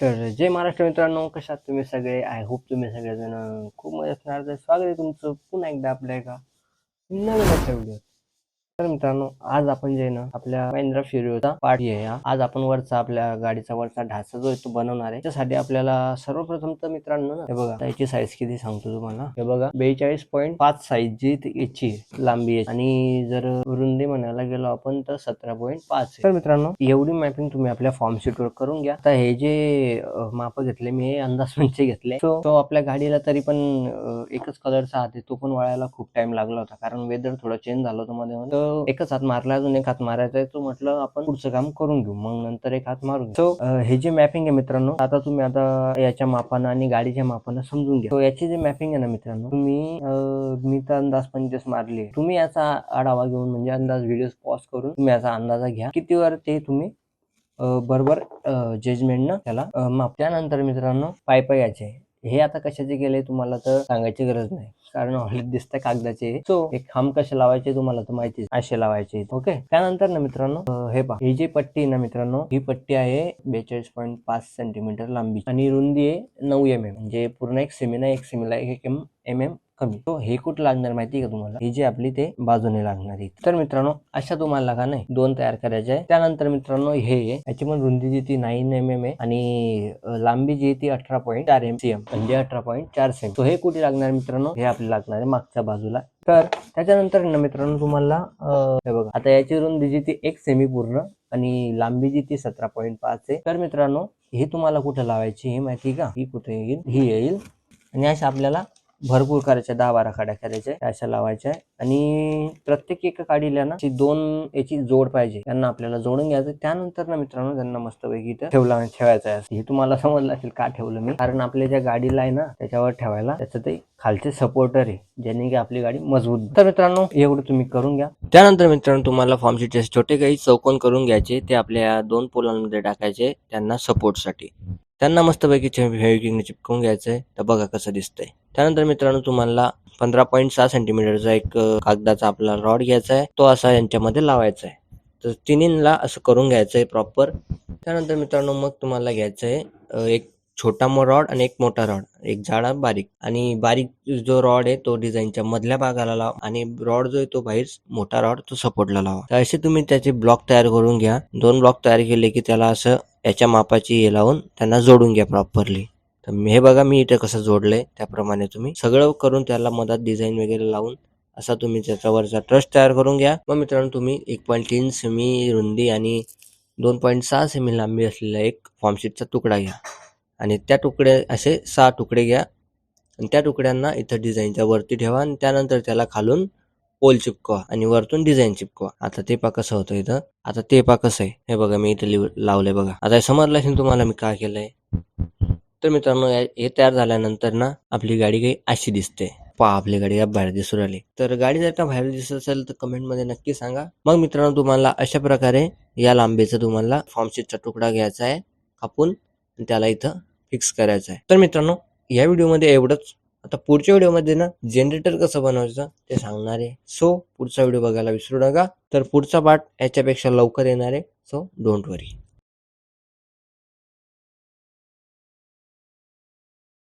तर जय महाराष्ट्र मित्रांनो कशात तुम्ही सगळे? आय होप तुम्ही सगळेजण खूप मजा असणार तर स्वागत आहे तुमचं पुन्हा एकदा आपल्या एका नवीन व्हिडिओ तर मित्रांनो आज आपण जे ना आपल्या महिंद्रा फिरोचा पार्ट आहे हा. आज आपण वरचा आपल्या गाडीचा वरचा ढाचा जो आहे तो बनवणार आहे. त्यासाठी आपल्याला सर्वप्रथम तर मित्रांनो ना हे बघा आता याची साईज किती सांगतो तुम्हाला. हे बघा बेचाळीस पॉईंट पाच साईज जी याची लांबी आहे. आणि जर रुंदी म्हणायला गेलो आपण तर सतरा पॉईंट पाच तर मित्रांनो एवढी मॅपिंग तुम्ही आपल्या फॉर्म शीट वर करून घ्या. आता हे जे माप घेतले मी हे अंदाजपंचे घेतले. तो तो आपल्या गाडीला तरी पण एकच कलरचा हात आहे. तो पण वळायला खूप टाइम लागला होता. कारण वेदर थोडं चेंज झालं होतं मध्ये तर एकच हात मारला अजून एक हात मारायचा आहे. तो म्हटलं आपण पुढचं काम करून घेऊ. मग नंतर एक हात मारून सो हे जे मॅपिंग आहे मित्रांनो आता तुम्ही आता याच्या मापानं आणि गाडीच्या मापानं समजून घ्या. याची जे मॅपिंग आहे ना मित्रांनो तुम्ही मी तर अंदाज पंचवीस मारले. तुम्ही याचा आढावा घेऊन म्हणजे अंदाज व्हिडिओ पॉज करून तुम्ही याचा अंदाजा घ्या. कितीवर ते तुम्ही बरोबर बरोबर जजमेंटनं त्याला माप. त्यानंतर मित्रांनो पाय पाय याचे. हे आता कशाचे गेले तुम्हाला तर सांगायची गरज नाही. कारण ऑलरेडी दिसतंय कागदाचे. सो एक खांब कसे लावायचे तुम्हाला तर माहिती असे लावायचे. ओके त्यानंतर ना मित्रांनो हे पहा. ही जी पट्टी ना मित्रांनो ही पट्टी आहे बेचाळीस पॉईंट पाच सेंटीमीटर लांबी आणि रुंदी आहे नऊ एम एम म्हणजे पूर्ण एक सेमीला एक सेमीला एक एम एम एम कमी. तो हे कुठं लागणार माहिती का तुम्हाला? ही जी आपली ते बाजूने लागणार आहे. तर मित्रांनो अशा तुम्हाला लागा नाही दोन तयार करायचे आहे. त्यानंतर मित्रांनो हे याची पण रुंदी जी ती नाईन एम एम आहे आणि लांबी जी आहे ती अठरा पॉईंट चार एम सी एम म्हणजे अठरा पॉईंट चार सेम तो हे कुठे लागणार मित्रांनो? हे आपल्याला लागणार आहे मागच्या बाजूला. तर त्याच्यानंतर ना मित्रांनो तुम्हाला हे बघा. आता याची रुंदी जी ती एक सेमी पूर्ण आणि लांबी जी ती सतरा पॉईंट पाच आहे. तर मित्रांनो हे तुम्हाला कुठे लावायची हे माहिती का? ही कुठे येईल? ही येईल. आणि अशा आपल्याला भरपूर करायच्या दहा बारा काड्या करायच्या अशा लावायच्या. आणि प्रत्येक एका काडीला ना दोन याची जोड पाहिजे. त्यांना आपल्याला जोडून घ्यायचं. त्यानंतर ना मित्रांनो त्यांना मस्तपैकी इथं ठेवला ठेवायचं आहे. हे तुम्हाला समजलं असेल का ठेवलं मी? कारण आपल्या ज्या गाडीला आहे ना त्याच्यावर ठेवायला त्याचं ते खालचे सपोर्टर आहे ज्याने की आपली गाडी मजबूत. तर मित्रांनो एवढं तुम्ही करून घ्या. त्यानंतर मित्रांनो तुम्हाला फॉर्म शीटचे छोटे काही चौकोन करून घ्यायचे. ते आपल्या दोन पोलांमध्ये टाकायचे त्यांना सपोर्टसाठी त्यांना मस्तपैकी चे चिपकून घ्यायचं आहे. तर बघा कसं दिसतंय. त्यानंतर मित्रांनो तुम्हाला पंधरा पॉईंट सहा सेंटीमीटरचा एक कागदाचा आपला रॉड घ्यायचा आहे. तो असा यांच्यामध्ये लावायचा आहे. तर तिन्हीला असं करून घ्यायचं आहे प्रॉपर त्यानंतर मित्रांनो मग तुम्हाला घ्यायचं आहे एक छोटा मो रॉड आणि एक मोठा रॉड एक जाडा बारीक. आणि बारीक जो रॉड आहे तो डिझाईनच्या मधल्या भागाला लावा. आणि रॉड जो आहे तो बाहेर मोठा रॉड तो सपोर्टला लावा. तर असे तुम्ही त्याचे ब्लॉक तयार करून घ्या. दोन ब्लॉक तयार केले की त्याला असं याच्या मापाची हे लावून त्यांना जोडून घ्या प्रॉपरली तर मी- हे बघा मी इथे कसं जोडलंय. त्याप्रमाणे तुम्ही सगळं करून त्याला मधात डिझाईन वगैरे लावून असा तुम्ही त्याच्यावरचा ट्रस्ट तयार करून घ्या. मग मित्रांनो तुम्ही एक पॉईंट तीन सेमी रुंदी आणि दोन पॉईंट सहा सेमी लांबी असलेला एक फॉर्मशीटचा तुकडा घ्या. आणि त्या तुकडे असे सहा तुकडे घ्या. आणि त्या तुकड्यांना इथं डिझाईनच्या वरती ठेवा आणि त्यानंतर त्याला खालून पोल चिपकवा आणि वरतून डिझाईन चिपकवा. आता ते पा कसं होतं इथं? आता ते पा कसं आहे? हे बघा मी इथं लिव लावलंय बघा. आता समजलं असेल तुम्हाला मी काय केलंय? तर मित्रांनो या- हे तयार झाल्यानंतर ना आपली गाडी काही अशी दिसते. पहा आपली गाडी या बाहेर दिसून राहिली. तर गाडी जर का बाहेर दिसत असेल तर कमेंटमध्ये नक्की सांगा. मग मित्रांनो तुम्हाला अशा प्रकारे या लांबीचा तुम्हाला फॉर्मशीटचा तुकडा घ्यायचा आहे. कापून त्याला इथं फिक्स करायचं आहे. तर मित्रांनो या व्हिडिओमध्ये एवढंच. आता पुढच्या व्हिडिओमध्ये ना जनरेटर कसं बनवायचं ते सांगणार आहे. सो पुढचा व्हिडिओ बघायला विसरू नका. तर पुढचा पार्ट याच्यापेक्षा लवकर येणार आहे. So don't worry